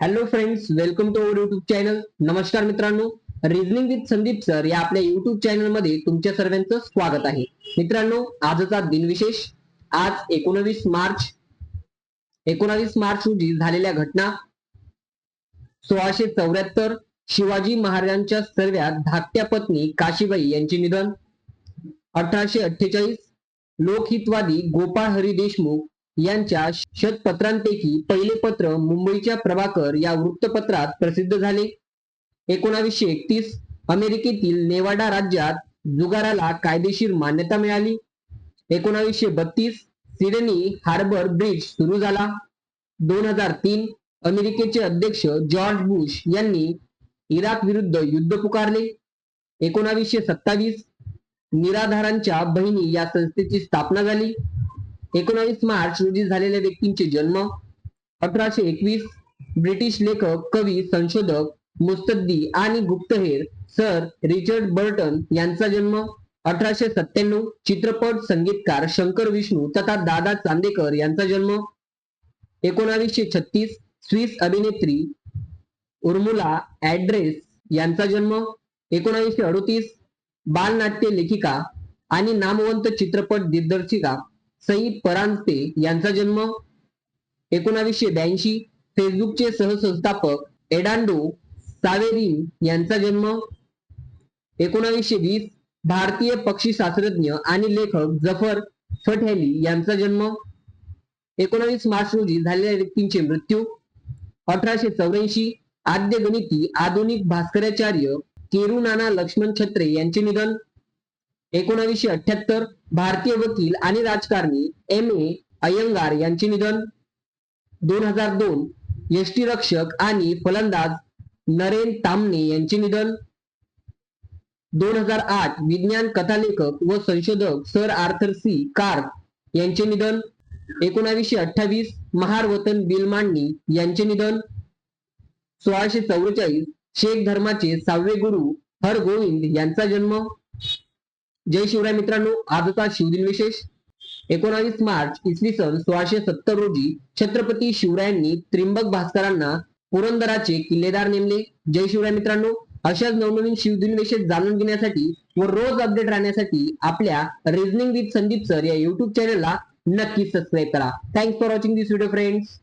Hello friends welcome to our YouTube channel नमस्कार मित्रांनो. Reasoning with Sandeep sir या आपल्या युट्यूब चॅनलमध्ये तुमच्या सर्वांचं स्वागत आहे. मित्रांनो आजचा दिनविशेष आज एकोणवीस मार्च. एकोणावीस मार्च रोजी झालेल्या घटना. सोळाशे चौऱ्याहत्तर शिवाजी महाराजांच्या सर्व्यात धाकट्या पत्नी काशीबाई यांचे निधन. अठराशे अठ्ठेचाळीस लोकहितवादी गोपाळ हरी देशमुख यांच्या शतपत्रांपैकी पहिले पत्र मुंबईच्या प्रभाकर या वृत्तपत्रात प्रसिद्ध झाले. एकोणावीसशे एकतीस अमेरिकेतील नेवाडा राज्यात जुगाराला कायदेशीर मान्यता मिळाली. एकोणावीसशे बत्तीस सिडनी हार्बर ब्रिज सुरू झाला. दोन हजार तीन अमेरिकेचे अध्यक्ष जॉर्ज बुश यांनी इराक विरुद्ध युद्ध पुकारले. एकोणावीसशे सत्तावीस निराधारांच्या बहिणी या संस्थेची स्थापना झाली. एकोणावीस मार्च रोजी झालेल्या व्यक्तींचे जन्म अठराशे एकवीस ब्रिटिश लेखक कवी संशोधक मुस्तद्दी आणि गुप्तहेर सर रिचर्ड बर्टन यांचा जन्म अठराशे सत्त्याण्णव. चित्रपट संगीतकार शंकर विष्णू तथा दादा चांदेकर यांचा जन्म एकोणावीसशे छत्तीस. स्विस अभिनेत्री उर्मुला ऍड्रेस यांचा जन्म एकोणावीसशे अडोतीस. बालनाट्य लेखिका आणि नामवंत चित्रपट दिग्दर्शिका सई परांजपे यांचा जन्म एकोणावीसशे ब्याऐंशी. फेसबुकचे सहसंस्थापक एडांडो सावेरिन यांचा जन्म एकोणावीसशे वीस. भारतीय पक्षी शास्त्रज्ञ आणि लेखक जफर फटहॅली यांचा जन्म एकोणावीस मार्च रोजी झालेल्या व्यक्तींचे मृत्यू. अठराशे चौऱ्याऐंशी. आद्य गणिती आधुनिक भास्कराचार्य केरुनाना लक्ष्मण छत्रे यांचे निधन. एकोणावीसशे अठ्याहत्तर भारतीय वकील आणि राजकारणी एम ए अयंगार यांचे निधन. दोन हजार दोन यष्टीरक्षक आणि फलंदाज नरेन तामने यांचे निधन. दोन हजार आठ विज्ञान कथालेखक व संशोधक सर आर्थर सी. कार यांचे निधन. एकोणावीसशे अठ्ठावीस महार वतन बिल मांडणी यांचे निधन. सोळाशे चौवेचाळीस शेख धर्माचे सहावे गुरु हर गोविंद यांचा जन्म. जय शिवराय मित्रांनो आजचा शिवदिन विशेष. एकोणावीस मार्च इसवी सन सोळाशे सत्तर रोजी छत्रपती शिवरायांनी त्रिंबक भास्करांना पुरंदराचे किल्लेदार नेमले. जय शिवराय मित्रांनो अशाच नवनवीन शिवदिन विशेष जाणून घेण्यासाठी व रोज अपडेट राहण्यासाठी आपल्या रिझनिंग विथ संदीप सर या युट्यूब चॅनलला नक्की सबस्क्राईब करा. Thanks for watching this video friends